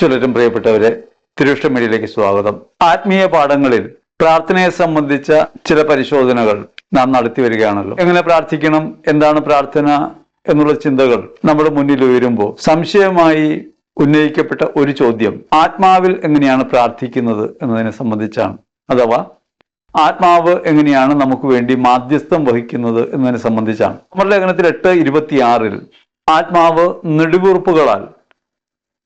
ചിലരും പ്രിയപ്പെട്ടവരെ തിരുവിഷ്ട സ്വാഗതം. ആത്മീയ പാഠങ്ങളിൽ പ്രാർത്ഥനയെ സംബന്ധിച്ച ചില പരിശോധനകൾ നാം നടത്തി വരികയാണല്ലോ. എങ്ങനെ പ്രാർത്ഥിക്കണം എന്താണ് പ്രാർത്ഥന എന്നുള്ള ചിന്തകൾ നമ്മുടെ മുന്നിൽ ഉയരുമ്പോൾ സംശയമായി ഉന്നയിക്കപ്പെട്ട ഒരു ചോദ്യം ആത്മാവിൽ എങ്ങനെയാണ് പ്രാർത്ഥിക്കുന്നത് എന്നതിനെ സംബന്ധിച്ചാണ്. അഥവാ ആത്മാവ് എങ്ങനെയാണ് നമുക്ക് വേണ്ടി മാധ്യസ്ഥം വഹിക്കുന്നത് എന്നതിനെ സംബന്ധിച്ചാണ്. നമ്മുടെ ലേഖനത്തിൽ എട്ട് ഇരുപത്തിയാറിൽ ആത്മാവ് നെടുവീർപ്പുകളാൽ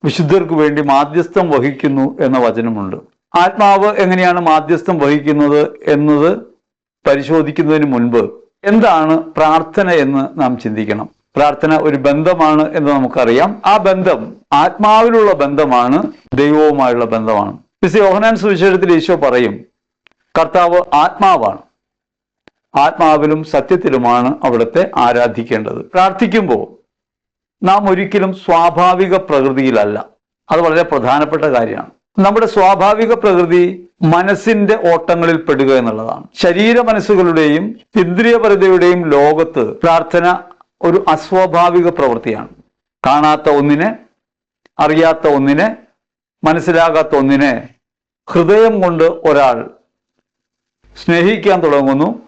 വിശുദ്ധർക്ക് വേണ്ടി മാധ്യസ്ഥം വഹിക്കുന്നു എന്ന വചനമുണ്ട്. ആത്മാവ് എങ്ങനെയാണ് മാധ്യസ്ഥം വഹിക്കുന്നത് എന്നത് പരിശോധിക്കുന്നതിന് മുൻപ് എന്താണ് പ്രാർത്ഥന എന്ന് നാം ചിന്തിക്കണം. പ്രാർത്ഥന ഒരു ബന്ധമാണ് എന്ന് നമുക്കറിയാം. ആ ബന്ധം ആത്മാവിലുള്ള ബന്ധമാണ് ദൈവവുമായുള്ള ബന്ധമാണ്. മിസ് യോഹനാൻ സുവിശേഷത്തിൽ ഈശോ പറയും കർത്താവ് ആത്മാവാണ്. ആത്മാവിലും സത്യത്തിലുമാണ് അവിടുത്തെ ആരാധിക്കേണ്ടത്. പ്രാർത്ഥിക്കുമ്പോൾ നാം ഒരിക്കലും സ്വാഭാവിക പ്രകൃതിയിലല്ല. അത് വളരെ പ്രധാനപ്പെട്ട കാര്യമാണ്. നമ്മുടെ സ്വാഭാവിക പ്രകൃതി മനസ്സിന്റെ ഓട്ടങ്ങളിൽ പെടുക എന്നുള്ളതാണ്. ശരീര മനസ്സുകളുടെയും ഇന്ദ്രിയപരതയുടെയും ലോകത്ത് പ്രാർത്ഥന ഒരു അസ്വാഭാവിക പ്രവൃത്തിയാണ്. കാണാത്ത ഒന്നിനെ അറിയാത്ത ഒന്നിനെ മനസ്സിലാകാത്ത ഒന്നിനെ ഹൃദയം കൊണ്ട് ഒരാൾ സ്നേഹിക്കാൻ തുടങ്ങുന്നു.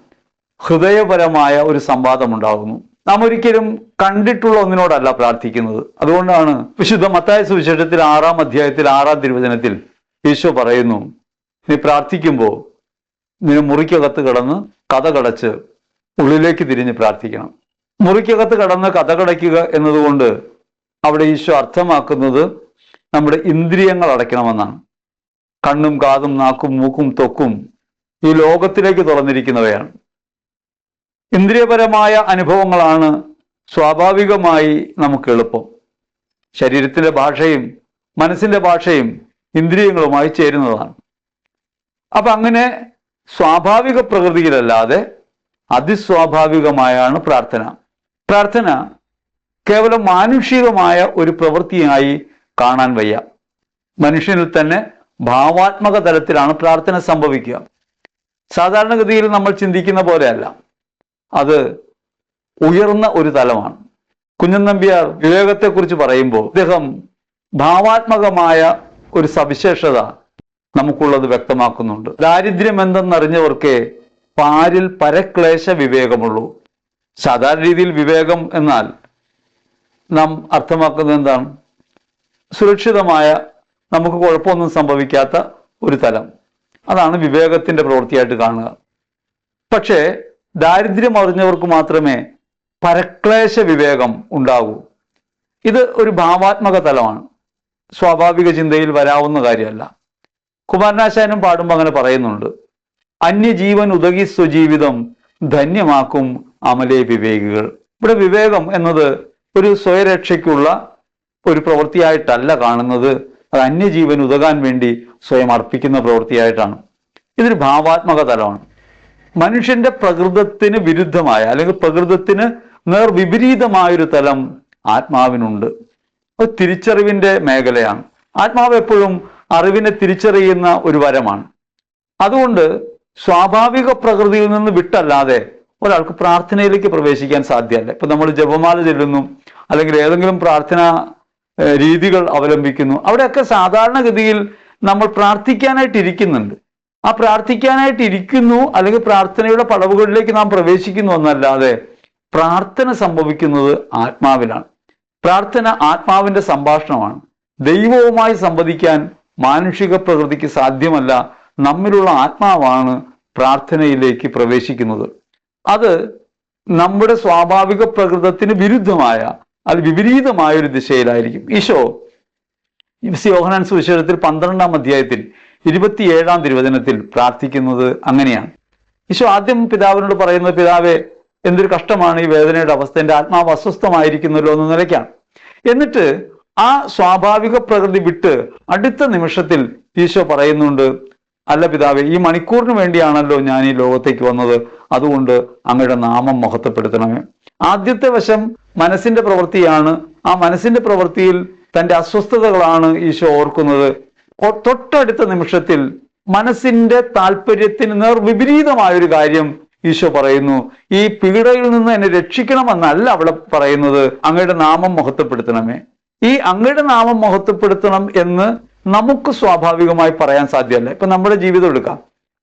ഹൃദയപരമായ ഒരു സംവാദം ഉണ്ടാകുന്നു നാം ഒരിക്കലും കണ്ടിട്ടുള്ള ഒന്നിനോടല്ല പ്രാർത്ഥിക്കുന്നത്. അതുകൊണ്ടാണ് വിശുദ്ധ മത്തായ സുവിശേഷത്തിൽ ആറാം അധ്യായത്തിൽ ആറാം തിരുവചനത്തിൽ ഈശോ പറയുന്നു നീ പ്രാർത്ഥിക്കുമ്പോൾ നിന്നെ മുറിക്കകത്ത് കടന്ന് കഥ കടച്ച് ഉള്ളിലേക്ക് തിരിഞ്ഞ് പ്രാർത്ഥിക്കണം. മുറിക്കകത്ത് കടന്ന് കഥ കടയ്ക്കുക എന്നതുകൊണ്ട് അവിടെ ഈശോ അർത്ഥമാക്കുന്നത് നമ്മുടെ ഇന്ദ്രിയങ്ങൾ അടയ്ക്കണമെന്നാണ്. കണ്ണും കാതും നാക്കും മൂക്കും തൊക്കും ഈ ലോകത്തിലേക്ക് തുറന്നിരിക്കുന്നവയാണ്. ഇന്ദ്രിയപരമായ അനുഭവങ്ങളാണ് സ്വാഭാവികമായി നമുക്ക് എളുപ്പം. ശരീരത്തിന്റെ ഭാഷയും മനസ്സിന്റെ ഭാഷയും ഇന്ദ്രിയങ്ങളുമായി ചേരുന്നതാണ്. അപ്പൊ അങ്ങനെ സ്വാഭാവിക പ്രകൃതിയിലല്ലാതെ അതിസ്വാഭാവികമായാണ് പ്രാർത്ഥന. പ്രാർത്ഥന കേവലം മാനുഷികമായ ഒരു പ്രവൃത്തിയായി കാണാൻ വയ്യ. മനുഷ്യനിൽ തന്നെ ഭാവാത്മക തലത്തിലാണ് പ്രാർത്ഥന സംഭവിക്കുക. സാധാരണഗതിയിൽ നമ്മൾ ചിന്തിക്കുന്ന പോലെയല്ല. അത് ഉയർന്ന ഒരു തലമാണ്. കുഞ്ഞൻ നമ്പ്യാർ വിവേകത്തെക്കുറിച്ച് പറയുമ്പോൾ അദ്ദേഹം ഭാവാത്മകമായ ഒരു സവിശേഷത നമുക്കുള്ളത് വ്യക്തമാക്കുന്നുണ്ട്. ദാരിദ്ര്യം എന്തെന്നറിഞ്ഞവർക്ക് പാരിൽ പരക്ലേശ വിവേകമുള്ളൂ. സാധാരണ രീതിയിൽ വിവേകം എന്നാൽ നാം അർത്ഥമാക്കുന്നത് എന്താണ്? സുരക്ഷിതമായ നമുക്ക് കുഴപ്പമൊന്നും സംഭവിക്കാത്ത ഒരു തലം. അതാണ് വിവേകത്തിന്റെ പ്രവൃത്തിയായിട്ട് കാണുക. പക്ഷേ ദാരിദ്ര്യം അറിഞ്ഞവർക്ക് മാത്രമേ പരക്ലേശ വിവേകം ഉണ്ടാകൂ. ഇത് ഒരു ഭാവാത്മക തലമാണ്. സ്വാഭാവിക ചിന്തയിൽ വരാവുന്ന കാര്യമല്ല. കുമാരനാശാനും പാടുമ്പോൾ അങ്ങനെ പറയുന്നുണ്ട്. അന്യജീവൻ ഉദകി സ്വജീവിതം ധന്യമാക്കും അമലേ വിവേകികൾ. ഇവിടെ വിവേകം എന്നത് ഒരു സ്വയരക്ഷയ്ക്കുള്ള ഒരു പ്രവൃത്തിയായിട്ടല്ല കാണുന്നത്. അത് അന്യജീവൻ ഉതകാൻ വേണ്ടി സ്വയം അർപ്പിക്കുന്ന പ്രവൃത്തിയായിട്ടാണ്. ഇതൊരു ഭാവാത്മക തലമാണ്. മനുഷ്യന്റെ പ്രകൃതത്തിന് വിരുദ്ധമായ അല്ലെങ്കിൽ പ്രകൃതത്തിന് നേർവിപരീതമായൊരു തലം ആത്മാവിനുണ്ട്. അത് തിരിച്ചറിവിന്റെ മേഖലയാണ്. ആത്മാവ് എപ്പോഴും അറിവിനെ തിരിച്ചറിയുന്ന ഒരു വരമാണ്. അതുകൊണ്ട് സ്വാഭാവിക പ്രകൃതിയിൽ നിന്ന് വിട്ടല്ലാതെ ഒരാൾക്ക് പ്രാർത്ഥനയിലേക്ക് പ്രവേശിക്കാൻ സാധ്യമല്ല. ഇപ്പൊ നമ്മൾ ജപമാല ചെല്ലുന്നു അല്ലെങ്കിൽ ഏതെങ്കിലും പ്രാർത്ഥന രീതികൾ അവലംബിക്കുന്നു. അവിടെയൊക്കെ സാധാരണഗതിയിൽ നമ്മൾ പ്രാർത്ഥിക്കാനായിട്ട് ഇരിക്കുന്നുണ്ട് ആ പ്രാർത്ഥിക്കാനായിട്ട് ഇരിക്കുന്നു അല്ലെങ്കിൽ പ്രാർത്ഥനയുടെ പടവുകളിലേക്ക് നാം പ്രവേശിക്കുന്നു എന്നല്ലാതെ പ്രാർത്ഥന സംഭവിക്കുന്നത് ആത്മാവിലാണ്. പ്രാർത്ഥന ആത്മാവിന്റെ സംഭാഷണമാണ്. ദൈവവുമായി സംവദിക്കാൻ മാനുഷിക പ്രകൃതിക്ക് സാധ്യമല്ല. നമ്മിലുള്ള ആത്മാവാണ് പ്രാർത്ഥനയിലേക്ക് പ്രവേശിക്കുന്നത്. അത് നമ്മുടെ സ്വാഭാവിക പ്രകൃതത്തിന് വിരുദ്ധമായ അത് വിപരീതമായ ഒരു ദിശയിലായിരിക്കും. ഈശോ യോഹനാൻ സുവിശേഷത്തിൽ പന്ത്രണ്ടാം അധ്യായത്തിൽ ഇരുപത്തിയേഴാം തിരുവചനത്തിൽ പ്രാർത്ഥിക്കുന്നത് അങ്ങനെയാണ്. ഈശോ ആദ്യം പിതാവിനോട് പറയുന്നത് പിതാവെ എന്തൊരു കഷ്ടമാണ് ഈ വേദനയുടെ അവസ്ഥ. എന്റെ ആത്മാവ് അസ്വസ്ഥമായിരിക്കുന്നല്ലോ എന്ന നിലയ്ക്കാണ്. എന്നിട്ട് ആ സ്വാഭാവിക പ്രകൃതി വിട്ട് അടുത്ത നിമിഷത്തിൽ ഈശോ പറയുന്നുണ്ട് അല്ല പിതാവെ ഈ മണിക്കൂറിന് വേണ്ടിയാണല്ലോ ഞാൻ ഈ ലോകത്തേക്ക് വന്നത്. അതുകൊണ്ട് അങ്ങയുടെ നാമം മഹത്വപ്പെടുത്തണമേ. ആദ്യത്തെ വശം മനസ്സിന്റെ പ്രവൃത്തിയാണ്. ആ മനസ്സിന്റെ പ്രവൃത്തിയിൽ തന്റെ അസ്വസ്ഥതകളാണ് ഈശോ ഓർക്കുന്നത്. തൊട്ടടുത്ത നിമിഷത്തിൽ മനസ്സിന്റെ താല്പര്യത്തിന് നേർ വിപരീതമായ ഒരു കാര്യം ഈശോ പറയുന്നു. ഈ പീഡയിൽ നിന്ന് എന്നെ രക്ഷിക്കണമെന്നല്ല അവിടെ പറയുന്നത്. അങ്ങയുടെ നാമം മഹത്വപ്പെടുത്തണമേ. ഈ അങ്ങയുടെ നാമം മഹത്വപ്പെടുത്തണം എന്ന് നമുക്ക് സ്വാഭാവികമായി പറയാൻ സാധ്യമല്ല. ഇപ്പൊ നമ്മുടെ ജീവിതം എടുക്കാം.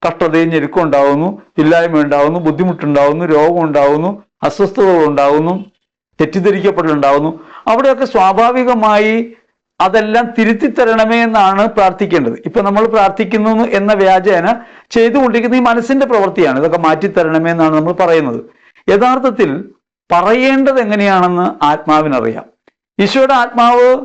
കഷ്ടതയും ഞെരുക്കം ഉണ്ടാവുന്നു ഇല്ലായ്മ ഉണ്ടാവുന്നു ബുദ്ധിമുട്ടുണ്ടാവുന്നു രോഗം ഉണ്ടാവുന്നു അസ്വസ്ഥതകൾ ഉണ്ടാവുന്നു തെറ്റിദ്ധരിക്കപ്പെടലുണ്ടാവുന്നു. അവിടെയൊക്കെ സ്വാഭാവികമായി അതെല്ലാം തിരുത്തി തരണമേ എന്നാണ് പ്രാർത്ഥിക്കേണ്ടത്. ഇപ്പൊ നമ്മൾ പ്രാർത്ഥിക്കുന്നു എന്ന വ്യാജേന ചെയ്തുകൊണ്ടിരിക്കുന്ന ഈ മനസ്സിന്റെ പ്രവൃത്തിയാണ്. ഇതൊക്കെ മാറ്റി തരണമേ എന്നാണ് നമ്മൾ പറയുന്നത്. യഥാർത്ഥത്തിൽ പറയേണ്ടത് എങ്ങനെയാണെന്ന് ആത്മാവിനറിയാം. ഈശോയുടെ ആത്മാവ്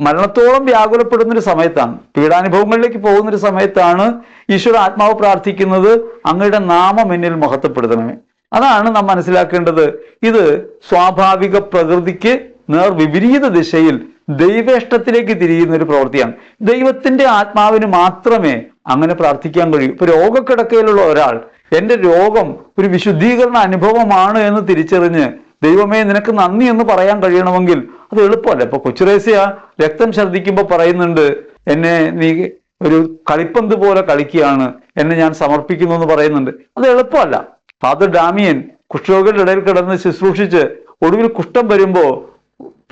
മരണത്തോളം വ്യാകുലപ്പെടുന്ന ഒരു സമയത്താണ്. പീഡാനുഭവങ്ങളിലേക്ക് പോകുന്ന ഒരു സമയത്താണ് ഈശോയുടെ ആത്മാവ് പ്രാർത്ഥിക്കുന്നത്. അങ്ങയുടെ നാമം എന്നിൽ മഹത്വപ്പെടുത്തണമേ. അതാണ് നാം മനസ്സിലാക്കേണ്ടത്. ഇത് സ്വാഭാവിക പ്രകൃതിക്ക് നേർ വിപരീത ദിശയിൽ ദൈവേഷ്ടത്തിലേക്ക് തിരിയുന്ന ഒരു പ്രവൃത്തിയാണ്. ദൈവത്തിന്റെ ആത്മാവിന് മാത്രമേ അങ്ങനെ പ്രാർത്ഥിക്കാൻ കഴിയൂ. ഇപ്പൊ രോഗക്കിടക്കയിലുള്ള ഒരാൾ എന്റെ രോഗം ഒരു വിശുദ്ധീകരണ അനുഭവമാണ് എന്ന് തിരിച്ചറിഞ്ഞ് ദൈവമേ നിനക്ക് നന്ദി എന്ന് പറയാൻ കഴിയണമെങ്കിൽ അത് എളുപ്പമല്ല. ഇപ്പൊ കൊച്ചുറേസ്യ രക്തം ഛർദ്ദിക്കുമ്പോൾ പറയുന്നുണ്ട് എന്നെ നീ ഒരു കളിപ്പന്ത് പോലെ കളിക്കുകയാണ് എന്നെ ഞാൻ സമർപ്പിക്കുന്നു എന്ന് പറയുന്നുണ്ട്. അത് എളുപ്പമല്ല. ഫാദർ ഡാമിയൻ കുഷ്ഠരോഗികളുടെ ഇടയിൽ കിടന്ന് ശുശ്രൂഷിച്ച് ഒടുവിൽ കുഷ്ഠം വരുമ്പോ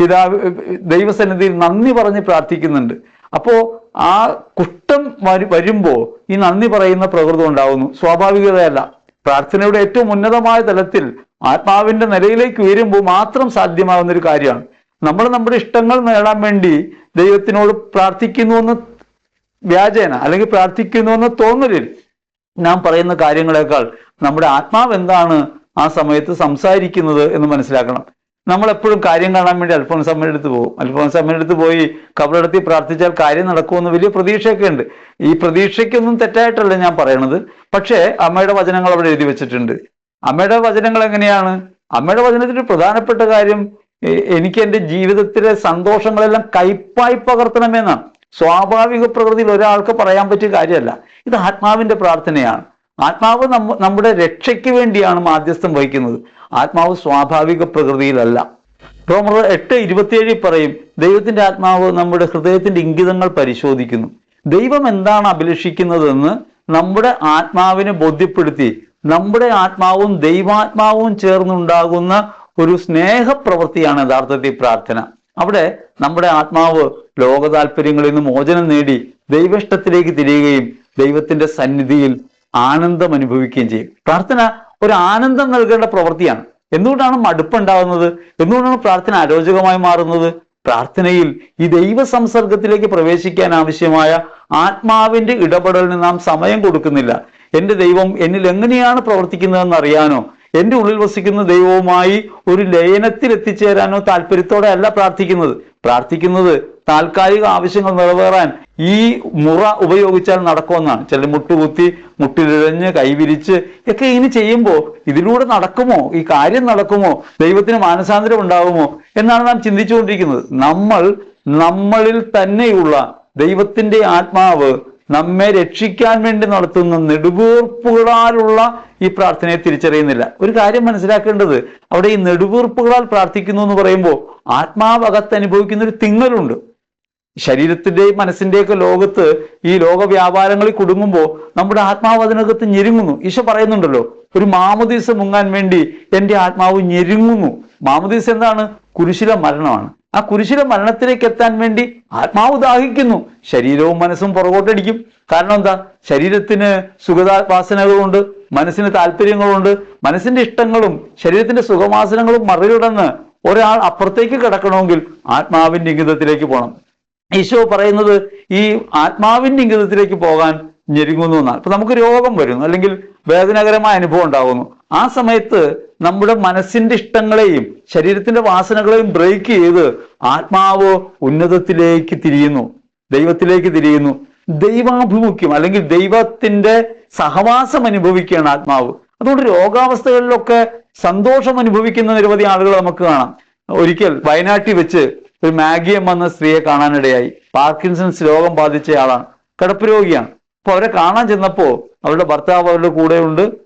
പിതാവ് ദൈവസന്നിധിയിൽ നന്ദി പറഞ്ഞ് പ്രാർത്ഥിക്കുന്നുണ്ട്. അപ്പോ ആ കുഷ്ഠം വരു- വരുമ്പോ ഈ നന്ദി പറയുന്ന പ്രകൃതം ഉണ്ടാവുന്നു. സ്വാഭാവികതയല്ല. പ്രാർത്ഥനയുടെ ഏറ്റവും ഉന്നതമായ തലത്തിൽ ആത്മാവിന്റെ നിലയിലേക്ക് ഉയരുമ്പോൾ മാത്രം സാധ്യമാകുന്ന ഒരു കാര്യമാണ്. നമ്മൾ നമ്മുടെ ഇഷ്ടങ്ങൾ നേടാൻ വേണ്ടി ദൈവത്തിനോട് പ്രാർത്ഥിക്കുന്നു എന്ന് വ്യാജേന അല്ലെങ്കിൽ പ്രാർത്ഥിക്കുന്നു എന്ന് തോന്നലിൽ ഞാൻ പറയുന്ന കാര്യങ്ങളേക്കാൾ നമ്മുടെ ആത്മാവ് എന്താണ് ആ സമയത്ത് സംസാരിക്കുന്നത് എന്ന് മനസ്സിലാക്കണം. നമ്മൾ എപ്പോഴും കാര്യം കാണാൻ വേണ്ടി അൽഫോൻസമ്മയുടെ അടുത്ത് പോകും. അൽഫോൻസമ്മയുടെ അടുത്ത് പോയി കബറെടുത്തി പ്രാർത്ഥിച്ചാൽ കാര്യം നടക്കുമെന്ന് വലിയ പ്രതീക്ഷയൊക്കെ ഉണ്ട് ഈ പ്രതീക്ഷയ്ക്കൊന്നും തെറ്റായിട്ടല്ല ഞാൻ പറയണത്. പക്ഷേ അമ്മയുടെ വചനങ്ങൾ അവിടെ എഴുതി വെച്ചിട്ടുണ്ട്. അമ്മയുടെ വചനങ്ങൾ എങ്ങനെയാണ്? അമ്മയുടെ വചനത്തിൽ പ്രധാനപ്പെട്ട കാര്യം എനിക്ക് എന്റെ ജീവിതത്തിലെ സന്തോഷങ്ങളെല്ലാം കൈപ്പായി പകർത്തണമെന്നാണ്. സ്വാഭാവിക പ്രകൃതിയിൽ ഒരാൾക്ക് പറയാൻ പറ്റിയ കാര്യമല്ല. ഇത് ആത്മാവിന്റെ പ്രാർത്ഥനയാണ്. ആത്മാവ് നമ്മുടെ രക്ഷയ്ക്ക് വേണ്ടിയാണ് മാധ്യസ്ഥം വഹിക്കുന്നത്. ആത്മാവ് സ്വാഭാവിക പ്രകൃതിയിലല്ല. റോമർ എട്ട് ഇരുപത്തിയേഴിൽ പറയും ദൈവത്തിന്റെ ആത്മാവ് നമ്മുടെ ഹൃദയത്തിന്റെ ഇംഗിതങ്ങൾ പരിശോധിക്കുന്നു. ദൈവം എന്താണ് അഭിലഷിക്കുന്നതെന്ന് നമ്മുടെ ആത്മാവിനെ ബോധ്യപ്പെടുത്തി നമ്മുടെ ആത്മാവും ദൈവാത്മാവും ചേർന്നുണ്ടാകുന്ന ഒരു സ്നേഹപ്രവൃത്തിയാണ് യഥാർത്ഥത്തിൽ പ്രാർത്ഥന. അവിടെ നമ്മുടെ ആത്മാവ് ലോക താല്പര്യങ്ങളിൽ നിന്ന് മോചനം നേടി ദൈവഷ്ടത്തിലേക്ക് തിരിയുകയും ദൈവത്തിന്റെ സന്നിധിയിൽ ആനന്ദം അനുഭവിക്കുകയും ചെയ്യും. പ്രാർത്ഥന ഒരു ആനന്ദം നൽകേണ്ട പ്രവൃത്തിയാണ്. എന്തുകൊണ്ടാണ് മടുപ്പുണ്ടാകുന്നത്? എന്തുകൊണ്ടാണ് പ്രാർത്ഥന അരോചകമായി മാറുന്നത്? പ്രാർത്ഥനയിൽ ഈ ദൈവ സംസർഗത്തിലേക്ക് പ്രവേശിക്കാൻ ആവശ്യമായ ആത്മാവിന്റെ ഇടപെടലിന് നാം സമയം കൊടുക്കുന്നില്ല. എന്റെ ദൈവം എന്നിൽ എങ്ങനെയാണ് പ്രവർത്തിക്കുന്നതെന്ന് അറിയാനോ? എന്റെ ഉള്ളിൽ വസിക്കുന്ന ദൈവവുമായി ഒരു ലയനത്തിൽ എത്തിച്ചേരാനോ താല്പര്യത്തോടെ അല്ല പ്രാർത്ഥിക്കുന്നത്. പ്രാർത്ഥിക്കുന്നത് താൽക്കാലിക ആവശ്യങ്ങൾ നിറവേറാൻ ഈ മുറ ഉപയോഗിച്ചാൽ നടക്കുമെന്നാണ്. ചില മുട്ടുകുത്തി മുട്ടിലിഴഞ്ഞ് കൈവിരിച്ച് ഒക്കെ ഇനി ചെയ്യുമ്പോൾ ഇതിലൂടെ നടക്കുമോ? ഈ കാര്യം നടക്കുമോ? ദൈവത്തിന് മാനസാന്തരം ഉണ്ടാകുമോ? എന്നാണ് നാം ചിന്തിച്ചുകൊണ്ടിരിക്കുന്നത്. നമ്മൾ നമ്മളിൽ തന്നെയുള്ള ദൈവത്തിന്റെ ആത്മാവ് നമ്മെ രക്ഷിക്കാൻ വേണ്ടി നടത്തുന്ന നെടുവീർപ്പുകളാലുള്ള ഈ പ്രാർത്ഥനയെ തിരിച്ചറിയുന്നില്ല. ഒരു കാര്യം മനസ്സിലാക്കേണ്ടത് അവിടെ ഈ നെടുവീർപ്പുകളാൽ പ്രാർത്ഥിക്കുന്നു എന്ന് പറയുമ്പോൾ ആത്മാവകത്ത് അനുഭവിക്കുന്ന ഒരു തിങ്ങലുണ്ട്. ശരീരത്തിന്റെയും മനസ്സിന്റെയൊക്കെ ലോകത്ത് ഈ ലോക വ്യാപാരങ്ങളിൽ കുടുങ്ങുമ്പോൾ നമ്മുടെ ആത്മാവ് അതിനകത്ത് ഞെരുങ്ങുന്നു. ഈശോ പറയുന്നുണ്ടല്ലോ ഒരു മാമദീസ മുങ്ങാൻ വേണ്ടി എന്റെ ആത്മാവ് ഞെരുങ്ങുന്നു. മാമദീസ എന്താണ്? കുരിശിലെ മരണമാണ്. ആ കുരിശിലെ മരണത്തിലേക്ക് എത്താൻ വേണ്ടി ആത്മാവ് ദാഹിക്കുന്നു. ശരീരവും മനസ്സും പുറകോട്ടടിക്കും. കാരണം എന്താ? ശരീരത്തിന് സുഖവാസനകളുണ്ട് മനസ്സിന് താല്പര്യങ്ങളുണ്ട് മനസ്സിന്റെ ഇഷ്ടങ്ങളും ശരീരത്തിന്റെ സുഖവാസനകളും മറികടന്ന് ഒരാൾ അപ്പുറത്തേക്ക് കിടക്കണമെങ്കിൽ ആത്മാവിന്റെ ഇംഗിതത്തിലേക്ക് പോകണം ഈശോ പറയുന്നത് ഈ ആത്മാവിന്റെ ഇംഗിതത്തിലേക്ക് പോകാൻ ഞെരുങ്ങുന്നു എന്നാണ്. ഇപ്പൊ നമുക്ക് രോഗം വരുന്നു അല്ലെങ്കിൽ വേദനകരമായ അനുഭവം ഉണ്ടാകുന്നു. ആ സമയത്ത് നമ്മുടെ മനസ്സിന്റെ ഇഷ്ടങ്ങളെയും ശരീരത്തിന്റെ വാസനകളെയും ബ്രേക്ക് ചെയ്ത് ആത്മാവ് ഉന്നതത്തിലേക്ക് തിരിയുന്നു. ദൈവത്തിലേക്ക് തിരിയുന്നു. ദൈവാഭിമുഖ്യം അല്ലെങ്കിൽ ദൈവത്തിന്റെ സഹവാസം അനുഭവിക്കുകയാണ് ആത്മാവ്. അതുകൊണ്ട് രോഗാവസ്ഥകളിലൊക്കെ സന്തോഷം അനുഭവിക്കുന്ന നിരവധി ആളുകൾ നമുക്ക് കാണാം. ഒരിക്കൽ വയനാട്ടിൽ വെച്ച് ഒരു മാഗിയം വന്ന സ്ത്രീയെ കാണാനിടയായി. പാർക്കിൻസൺസ് രോഗം ബാധിച്ചയാളാണ് കിടപ്പ് രോഗിയാണ്. അപ്പൊ അവരെ കാണാൻ ചെന്നപ്പോ അവരുടെ ഭർത്താവ് അവരുടെ കൂടെയുണ്ട്.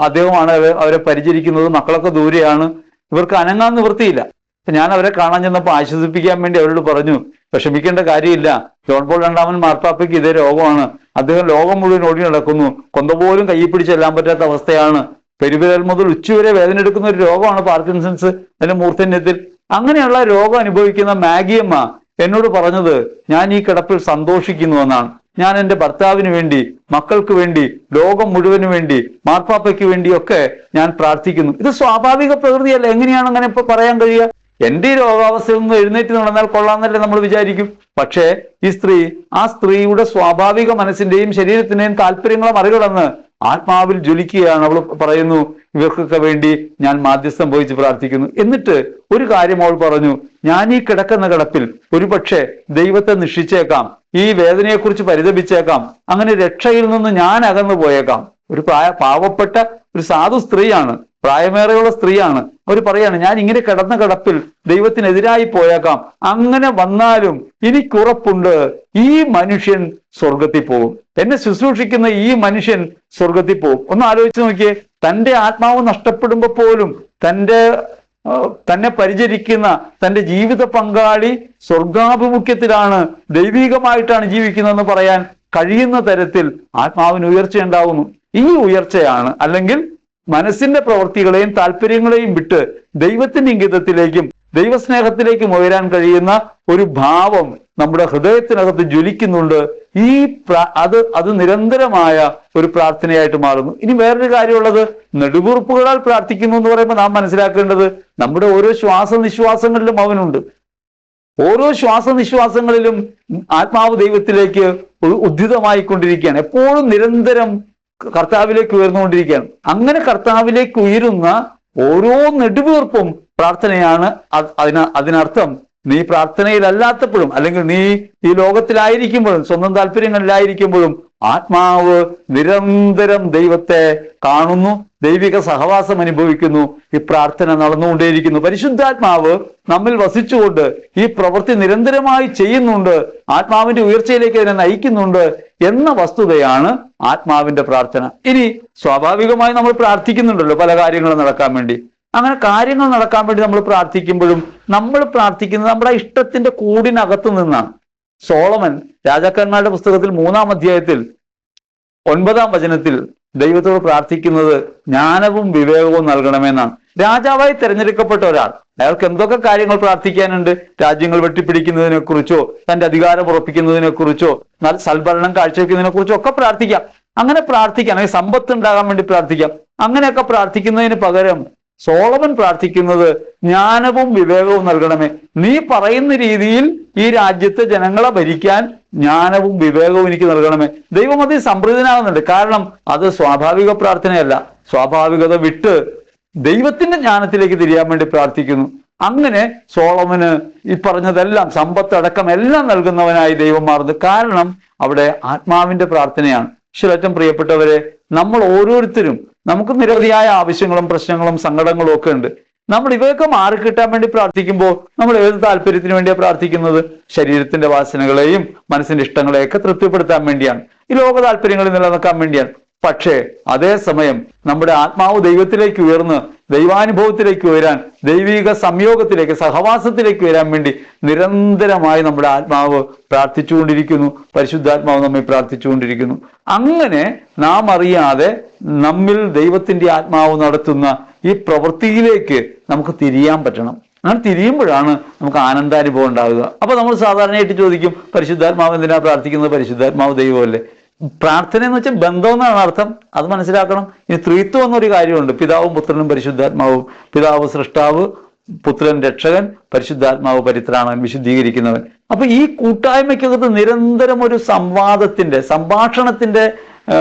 അദ്ദേഹമാണ് അവരെ- പരിചരിക്കുന്നത്. മക്കളൊക്കെ ദൂരെയാണ്. ഇവർക്ക് അനങ്ങാൻ നിവൃത്തിയില്ല. ഞാൻ അവരെ കാണാൻ ചെന്നപ്പോൾ ആശ്വസിപ്പിക്കാൻ വേണ്ടി അവരോട് പറഞ്ഞു വിഷമിക്കേണ്ട കാര്യമില്ല. ജോൺ പോൾ രണ്ടാമൻ മാർപ്പാപ്പയ്ക്ക് ഇതേ രോഗമാണ്. അദ്ദേഹം ലോകം മുഴുവൻ ഓടി നടക്കുന്നു. കൊന്തപോലും കയ്യിൽ പിടിച്ചെല്ലാൻ പറ്റാത്ത അവസ്ഥയാണ്. പെരുവിരൽ മുതൽ ഉച്ചവരെ വേദന എടുക്കുന്ന ഒരു രോഗമാണ് പാർക്കിൻസൺസ് അതിന്റെ മൂർധന്യത്തിൽ. അങ്ങനെയുള്ള രോഗം അനുഭവിക്കുന്ന മാഗിയമ്മ എന്നോട് പറഞ്ഞത് ഞാൻ ഈ കിടപ്പിൽ സന്തോഷിക്കുന്നു എന്നാണ്. ഞാൻ എന്റെ ഭർത്താവിന് വേണ്ടി മക്കൾക്ക് വേണ്ടി ലോകം മുഴുവനു വേണ്ടി മാർപ്പാപ്പയ്ക്ക് വേണ്ടിയൊക്കെ ഞാൻ പ്രാർത്ഥിക്കുന്നു. ഇത് സ്വാഭാവിക പ്രകൃതിയല്ല? എങ്ങനെയാണ് അങ്ങനെ ഇപ്പൊ പറയാൻ കഴിയുക? എന്റെ ഈ രോഗാവസ്ഥയിൽ നിന്ന് എഴുന്നേറ്റ് നടന്നാൽ കൊള്ളാന്നല്ലേ നമ്മൾ വിചാരിക്കും. പക്ഷേ ഈ സ്ത്രീ ആ സ്ത്രീയുടെ സ്വാഭാവിക മനസ്സിന്റെയും ശരീരത്തിന്റെയും താല്പര്യങ്ങളെ മറികടന്ന് ആത്മാവിൽ ജ്വലിക്കുകയാണ് അവൾ പറയുന്നു. ഇവർക്കൊക്കെ വേണ്ടി ഞാൻ മാധ്യസ്ഥം വഹിച്ച് പ്രാർത്ഥിക്കുന്നു. എന്നിട്ട് ഒരു കാര്യം അവൾ പറഞ്ഞു. ഞാൻ ഈ കിടക്കുന്ന കിടപ്പിൽ ഒരുപക്ഷെ ദൈവത്തെ നിഷ്ഠിച്ചേക്കാം ഈ വേദനയെക്കുറിച്ച് പരിതപിച്ചേക്കാം. അങ്ങനെ രക്ഷയിൽ നിന്ന് ഞാൻ അകന്നു പോയേക്കാം. ഒരു പ്രായ പാവപ്പെട്ട ഒരു സാധു സ്ത്രീയാണ്. പ്രായമേറെയുള്ള സ്ത്രീയാണ്. അവർ പറയാണ് ഞാൻ ഇങ്ങനെ കിടന്ന കിടപ്പിൽ ദൈവത്തിനെതിരായി പോയേക്കാം. അങ്ങനെ വന്നാലും എനിക്കുറപ്പുണ്ട് ഈ മനുഷ്യൻ സ്വർഗത്തിൽ പോകും എന്നെ ശുശ്രൂഷിക്കുന്ന ഈ മനുഷ്യൻ സ്വർഗത്തിൽ പോകും ഒന്ന് ആലോചിച്ച് നോക്കിയേ. തന്റെ ആത്മാവ് നഷ്ടപ്പെടുമ്പോ പോലും തന്റെ തന്നെ പരിചരിക്കുന്ന തന്റെ ജീവിത പങ്കാളി സ്വർഗാഭിമുഖ്യത്തിലാണ് ദൈവികമായിട്ടാണ് ജീവിക്കുന്നതെന്ന് പറയാൻ കഴിയുന്ന തരത്തിൽ ആത്മാവിന് ഉയർച്ച ഉണ്ടാവുന്നു. ഈ ഉയർച്ചയാണ് അല്ലെങ്കിൽ മനസ്സിന്റെ പ്രവൃത്തികളെയും താല്പര്യങ്ങളെയും വിട്ട് ദൈവത്തിന്റെ ഇംഗിതത്തിലേക്കും ദൈവസ്നേഹത്തിലേക്കും ഉയരാൻ കഴിയുന്ന ഒരു ഭാവം നമ്മുടെ ഹൃദയത്തിനകത്ത് ജ്വലിക്കുന്നുണ്ട് ഈ അത് അത് നിരന്തരമായ ഒരു പ്രാർത്ഥനയായിട്ട് മാറുന്നു. ഇനി വേറൊരു കാര്യമുള്ളത് നെടുവീർപ്പുകളാൽ പ്രാർത്ഥിക്കുന്നു എന്ന് പറയുമ്പോൾ നാം മനസ്സിലാക്കേണ്ടത് നമ്മുടെ ഓരോ ശ്വാസനിശ്വാസങ്ങളിലും അവനുണ്ട്. ഓരോ ശ്വാസനിശ്വാസങ്ങളിലും ആത്മാവ് ദൈവത്തിലേക്ക് ഉദ്ധിതമായി കൊണ്ടിരിക്കുകയാണ് എപ്പോഴും നിരന്തരം കർത്താവിലേക്ക് ഉയർന്നുകൊണ്ടിരിക്കുകയാണ്. അങ്ങനെ കർത്താവിലേക്ക് ഉയരുന്ന ഓരോ നെടുവീർപ്പും പ്രാർത്ഥനയാണ് അതിന അതിനർത്ഥം നീ പ്രാർത്ഥനയിലല്ലാത്തപ്പോഴും അല്ലെങ്കിൽ നീ ഈ ലോകത്തിലായിരിക്കുമ്പോഴും സ്വന്തം താല്പര്യങ്ങളിലായിരിക്കുമ്പോഴും ആത്മാവ് നിരന്തരം ദൈവത്തെ കാണുന്നു ദൈവിക സഹവാസം അനുഭവിക്കുന്നു ഈ പ്രാർത്ഥന നടന്നുകൊണ്ടേയിരിക്കുന്നു. പരിശുദ്ധാത്മാവ് നമ്മിൽ വസിച്ചുകൊണ്ട് ഈ പ്രവൃത്തി നിരന്തരമായി ചെയ്യുന്നുണ്ട് ആത്മാവിന്റെ ഉയർച്ചയിലേക്ക് അതിനെ നയിക്കുന്നുണ്ട് എന്ന വസ്തുതയാണ് ആത്മാവിന്റെ പ്രാർത്ഥന. ഇനി സ്വാഭാവികമായി നമ്മൾ പ്രാർത്ഥിക്കുന്നുണ്ടല്ലോ പല കാര്യങ്ങളും നടക്കാൻ വേണ്ടി. അങ്ങനെ കാര്യങ്ങൾ നടക്കാൻ വേണ്ടി നമ്മൾ പ്രാർത്ഥിക്കുമ്പോഴും നമ്മൾ പ്രാർത്ഥിക്കുന്നത് നമ്മുടെ ഇഷ്ടത്തിന്റെ കൂടിനകത്ത് നിന്നാണ്. സോളമൻ രാജാക്കന്മാരുടെ പുസ്തകത്തിൽ മൂന്നാം അധ്യായത്തിൽ ഒൻപതാം വചനത്തിൽ ദൈവത്തോട് പ്രാർത്ഥിക്കുന്നത് ജ്ഞാനവും വിവേകവും നൽകണമെന്നാണ്. രാജാവായി തിരഞ്ഞെടുക്കപ്പെട്ട ഒരാൾ അയാൾക്ക് എന്തൊക്കെ കാര്യങ്ങൾ പ്രാർത്ഥിക്കാനുണ്ട്? രാജ്യങ്ങൾ വെട്ടിപ്പിടിക്കുന്നതിനെ കുറിച്ചോ തന്റെ അധികാരം ഉറപ്പിക്കുന്നതിനെ കുറിച്ചോ സൽഭരണം കാഴ്ചവെക്കുന്നതിനെ കുറിച്ചോ ഒക്കെ പ്രാർത്ഥിക്കാം. അങ്ങനെ പ്രാർത്ഥിക്കാം. അല്ലെങ്കിൽ സമ്പത്ത് ഉണ്ടാകാൻ വേണ്ടി പ്രാർത്ഥിക്കാം. അങ്ങനെയൊക്കെ പ്രാർത്ഥിക്കുന്നതിന് പകരം സോളമൻ പ്രാർത്ഥിക്കുന്നത് ജ്ഞാനവും വിവേകവും നൽകണമേ. നീ പറയുന്ന രീതിയിൽ ഈ രാജ്യത്തെ ജനങ്ങളെ ഭരിക്കാൻ ജ്ഞാനവും വിവേകവും എനിക്ക് നൽകണമേ. ദൈവം അതിൽ സംപ്രീതനാകുന്നുണ്ട്. കാരണം അത് സ്വാഭാവിക പ്രാർത്ഥനയല്ല. സ്വാഭാവികത വിട്ട് ദൈവത്തിന്റെ ജ്ഞാനത്തിലേക്ക് തിരിയാൻ വേണ്ടി പ്രാർത്ഥിക്കുന്നു. അങ്ങനെ സോളമന് ഈ പറഞ്ഞതെല്ലാം സമ്പത്തടക്കം എല്ലാം നൽകുന്നവനായി ദൈവം മാറുന്നു. കാരണം അവിടെ ആത്മാവിന്റെ പ്രാർത്ഥനയാണ്. ശിലറ്റം പ്രിയപ്പെട്ടവരെ നമ്മൾ ഓരോരുത്തരും നമുക്ക് നിരവധിയായ ആവശ്യങ്ങളും പ്രശ്നങ്ങളും സങ്കടങ്ങളും ഒക്കെ ഉണ്ട്. നമ്മൾ ഇവയൊക്കെ മാറിക്കിട്ടാൻ വേണ്ടി പ്രാർത്ഥിക്കുമ്പോൾ നമ്മൾ ഏത് താല്പര്യത്തിന് വേണ്ടിയാണ് പ്രാർത്ഥിക്കുന്നത്? ശരീരത്തിന്റെ വാസനകളെയും മനസ്സിന്റെ ഇഷ്ടങ്ങളെയൊക്കെ തൃപ്തിപ്പെടുത്താൻ വേണ്ടിയാണ്. ഈ ലോക താല്പര്യങ്ങളിൽ നിലനിൽക്കാൻ വേണ്ടിയാണ്. പക്ഷേ അതേസമയം നമ്മുടെ ആത്മാവ് ദൈവത്തിലേക്ക് ഉയർന്ന് ദൈവാനുഭവത്തിലേക്ക് ഉയരാൻ ദൈവിക സംയോഗത്തിലേക്ക് സഹവാസത്തിലേക്ക് വരാൻ വേണ്ടി നിരന്തരമായി നമ്മുടെ ആത്മാവ് പ്രാർത്ഥിച്ചുകൊണ്ടിരിക്കുന്നു. പരിശുദ്ധാത്മാവ് നമ്മെ പ്രാർത്ഥിച്ചുകൊണ്ടിരിക്കുന്നു. അങ്ങനെ നാം അറിയാതെ നമ്മിൽ ദൈവത്തിന്റെ ആത്മാവ് നടത്തുന്ന ഈ പ്രവൃത്തിയിലേക്ക് നമുക്ക് തിരിയാൻ പറ്റണം. അങ്ങനെ തിരിയുമ്പോഴാണ് നമുക്ക് ആനന്ദാനുഭവം ഉണ്ടാകുക അപ്പൊ നമ്മൾ സാധാരണയായിട്ട് ചോദിക്കും പരിശുദ്ധാത്മാവ് എന്തിനാ പ്രാർത്ഥിക്കുന്നത്? പരിശുദ്ധാത്മാവ് ദൈവമല്ലേ? പ്രാർത്ഥന എന്ന് വെച്ചാൽ ബന്ധം എന്നാണ് അർത്ഥം. അത് മനസ്സിലാക്കണം. ഇനി ത്രിത്വം എന്നൊരു കാര്യമുണ്ട്. പിതാവും പുത്രനും പരിശുദ്ധാത്മാവും. പിതാവ് സൃഷ്ടാവ് പുത്രൻ രക്ഷകൻ പരിശുദ്ധാത്മാവ് പരിത്രാണവൻ വിശുദ്ധീകരിക്കുന്നവൻ. അപ്പൊ ഈ കൂട്ടായ്മയ്ക്കകത്ത് നിരന്തരം ഒരു സംവാദത്തിന്റെ സംഭാഷണത്തിന്റെ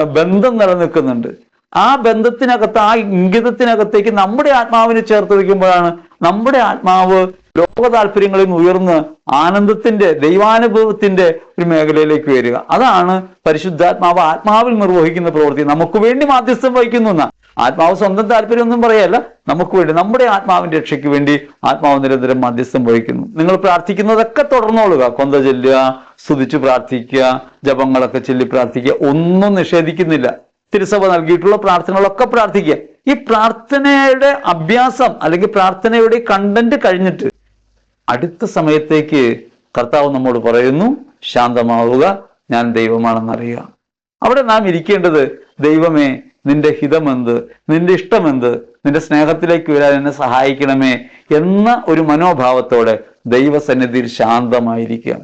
ബന്ധം നിലനിൽക്കുന്നുണ്ട്. ആ ബന്ധത്തിനകത്ത് ആ ഇംഗിതത്തിനകത്തേക്ക് നമ്മുടെ ആത്മാവിനെ ചേർത്ത് വയ്ക്കുമ്പോഴാണ് നമ്മുടെ ആത്മാവ് ലോക താല്പര്യങ്ങളിൽ നിന്ന് ഉയർന്ന് ആനന്ദത്തിന്റെ ദൈവാനുഭവത്തിന്റെ ഒരു മേഖലയിലേക്ക് വരിക. അതാണ് പരിശുദ്ധാത്മാവ് ആത്മാവിൽ നിർവഹിക്കുന്ന പ്രവൃത്തി. നമുക്ക് വേണ്ടി മാധ്യസ്ഥം വഹിക്കുന്നു ആത്മാവ് സ്വന്തം താല്പര്യമൊന്നും പറയല്ല. നമുക്ക് വേണ്ടി നമ്മുടെ ആത്മാവിന്റെ രക്ഷയ്ക്ക് വേണ്ടി ആത്മാവ് നിരന്തരം മധ്യസ്ഥം വഹിക്കുന്നു. നിങ്ങൾ പ്രാർത്ഥിക്കുന്നതൊക്കെ തുടർന്നോളുക. കൊന്ത ചെല്ലുക സ്തുതിച്ച് പ്രാർത്ഥിക്കുക ജപങ്ങളൊക്കെ ചൊല്ലി പ്രാർത്ഥിക്കുക. ഒന്നും നിഷേധിക്കുന്നില്ല. തിരുസഭ നൽകിയിട്ടുള്ള പ്രാർത്ഥനകളൊക്കെ പ്രാർത്ഥിക്കുക. ഈ പ്രാർത്ഥനയുടെ അഭ്യാസം അല്ലെങ്കിൽ പ്രാർത്ഥനയുടെ കണ്ടന്റ് കഴിഞ്ഞിട്ട് അടുത്ത സമയത്തേക്ക് കർത്താവ് നമ്മോട് പറയുന്നു ശാന്തമാവുക ഞാൻ ദൈവമാണെന്നറിയുക. അവിടെ നാം ഇരിക്കേണ്ടത് ദൈവമേ നിന്റെ ഹിതമെന്ത് നിന്റെ ഇഷ്ടമെന്ത് നിന്റെ സ്നേഹത്തിലേക്ക് വരാൻ എന്നെ സഹായിക്കണമേ എന്ന ഒരു മനോഭാവത്തോടെ ദൈവസന്നിധിയിൽ ശാന്തമായിരിക്കുക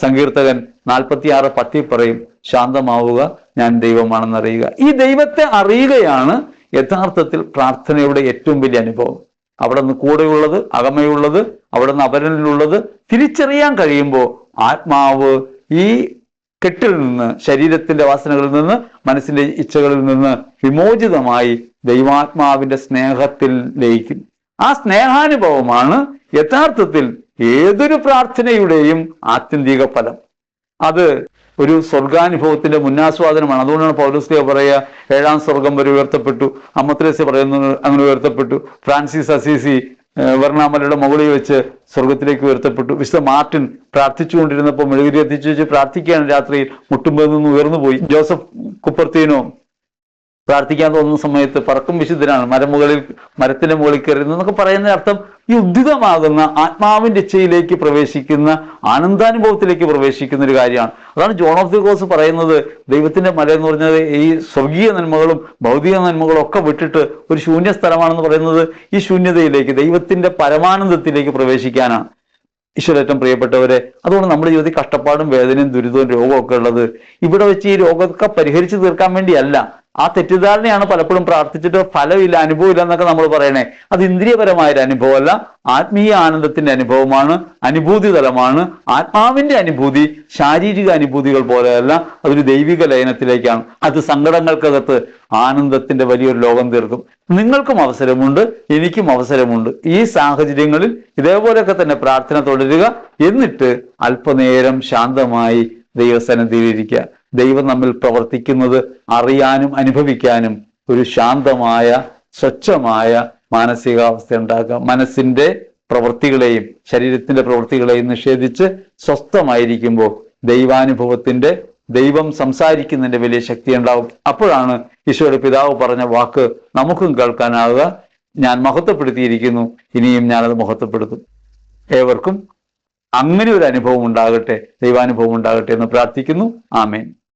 സങ്കീർത്തകൻ നാൽപ്പത്തിയാറ് പത്തി പറയും ശാന്തമാവുക ഞാൻ ദൈവമാണെന്നറിയുക. ഈ ദൈവത്തെ അറിയുകയാണ് യഥാർത്ഥത്തിൽ പ്രാർത്ഥനയുടെ ഏറ്റവും വലിയ അനുഭവം. അവിടെ നിന്ന് കൂടെയുള്ളത് അകമയുള്ളത് അവിടെ നിന്ന് അപരനിലുള്ളത് തിരിച്ചറിയാൻ കഴിയുമ്പോൾ ആത്മാവ് ഈ കെട്ടിൽ നിന്ന് ശരീരത്തിന്റെ വാസനകളിൽ നിന്ന് മനസ്സിന്റെ ഇച്ഛകളിൽ നിന്ന് വിമോചിതമായി ദൈവാത്മാവിന്റെ സ്നേഹത്തിൽ ലയിക്കും. ആ സ്നേഹാനുഭവമാണ് യഥാർത്ഥത്തിൽ ഏതൊരു പ്രാർത്ഥനയുടെയും ആത്യന്തിക ഫലം. അത് ഒരു സ്വർഗാനുഭവത്തിന്റെ മുന്നാസ്വാദനമാണ്. അതുകൊണ്ടാണ് പൗരസ്ലിയ പറയുക ഏഴാം സ്വർഗം വരെ ഉയർത്തപ്പെട്ടു. അമ്മത്രേസ്യ പറയുന്നത് അങ്ങനെ ഉയർത്തപ്പെട്ടു. ഫ്രാൻസിസ് അസീസി വർണാമലയുടെ മുകളിൽ വെച്ച് സ്വർഗത്തിലേക്ക് ഉയർത്തപ്പെട്ടു. വിശുദ്ധ മാർട്ടിൻ പ്രാർത്ഥിച്ചുകൊണ്ടിരുന്നപ്പോൾ മെഴുകുതിരി എത്തിച്ചു വെച്ച് പ്രാർത്ഥിക്കുകയാണ് രാത്രിയിൽ. മുട്ടുമ്പോൾ നിന്ന് ഉയർന്നുപോയി. ജോസഫ് കുപ്പർത്തീനോ പ്രാർത്ഥിക്കാൻ തോന്നുന്ന സമയത്ത് പറക്കും വിശുദ്ധനാണ്. മരമുകളിൽ മരത്തിന്റെ മുകളിൽ കയറുന്നു എന്നൊക്കെ പറയുന്ന അർത്ഥം ഈ ഉദ്ധിതമാകുന്ന ആത്മാവിന്റെ ഇച്ഛയിലേക്ക് പ്രവേശിക്കുന്ന ആനന്ദാനുഭവത്തിലേക്ക് പ്രവേശിക്കുന്ന ഒരു കാര്യമാണ്. അതാണ് ജോൺ ഓഫ് ദി കോസ് പറയുന്നത്. ദൈവത്തിന്റെ മല എന്ന് പറഞ്ഞത് ഈ സ്വർഗീയ നന്മകളും ഭൗതിക നന്മകളും ഒക്കെ വിട്ടിട്ട് ഒരു ശൂന്യ സ്ഥലമാണെന്ന് പറയുന്നത് ഈ ശൂന്യതയിലേക്ക് ദൈവത്തിന്റെ പരമാനന്ദത്തിലേക്ക് പ്രവേശിക്കാനാണ്. ഈശ്വരേറ്റം പ്രിയപ്പെട്ടവരെ അതുകൊണ്ട് നമ്മുടെ ജീവിതത്തിൽ കഷ്ടപ്പാടും വേദനയും ദുരിതവും രോഗവും ഒക്കെ ഉള്ളത് ഇവിടെ വെച്ച് ഈ രോഗമൊക്കെ പരിഹരിച്ചു തീർക്കാൻ വേണ്ടിയല്ല. ആ തെറ്റിദ്ധാരണയാണ് പലപ്പോഴും പ്രാർത്ഥിച്ചിട്ട് ഫലമില്ല അനുഭവമില്ല എന്നൊക്കെ നമ്മൾ പറയണേ. അത് ഇന്ദ്രിയപരമായ ഒരു അനുഭവമല്ല ആത്മീയ ആനന്ദത്തിന്റെ അനുഭവമാണ് അനുഭൂതി തലമാണ്. ആത്മാവിന്റെ അനുഭൂതി ശാരീരിക അനുഭൂതികൾ പോലെയല്ല അതൊരു ദൈവിക ലയനത്തിലേക്കാണ്. അത് സങ്കടങ്ങൾക്കകത്ത് ആനന്ദത്തിന്റെ വലിയൊരു ലോകം തീർക്കും. നിങ്ങൾക്കും അവസരമുണ്ട് എനിക്കും അവസരമുണ്ട്. ഈ സാഹചര്യങ്ങളിൽ ഇതേപോലെയൊക്കെ തന്നെ പ്രാർത്ഥന തുടരുക എന്നിട്ട് അല്പനേരം ശാന്തമായി ദൈവസന്നിധിയിലിരിക്കുക. ദൈവം നമ്മിൽ പ്രവർത്തിക്കുന്നത് അറിയാനും അനുഭവിക്കാനും ഒരു ശാന്തമായ സ്വച്ഛമായ മാനസികാവസ്ഥ ഉണ്ടാക്കുക മനസ്സിന്റെ പ്രവൃത്തികളെയും ശരീരത്തിന്റെ പ്രവൃത്തികളെയും നിഷേധിച്ച് സ്വസ്ഥമായിരിക്കുമ്പോൾ ദൈവാനുഭവത്തിന്റെ ദൈവം സംസാരിക്കുന്നതിന്റെ വലിയ ശക്തി ഉണ്ടാവും. അപ്പോഴാണ് ഈശോയുടെ പിതാവ് പറഞ്ഞ വാക്ക് നമുക്കും കേൾക്കാനാവുക. ഞാൻ മഹത്വപ്പെടുത്തിയിരിക്കുന്നു. ഇനിയും ഞാനത് മഹത്വപ്പെടുത്തും. ഏവർക്കും അങ്ങനെ ഒരു അനുഭവം ഉണ്ടാകട്ടെ ദൈവാനുഭവം ഉണ്ടാകട്ടെ എന്ന് പ്രാർത്ഥിക്കുന്നു. ആമേൻ.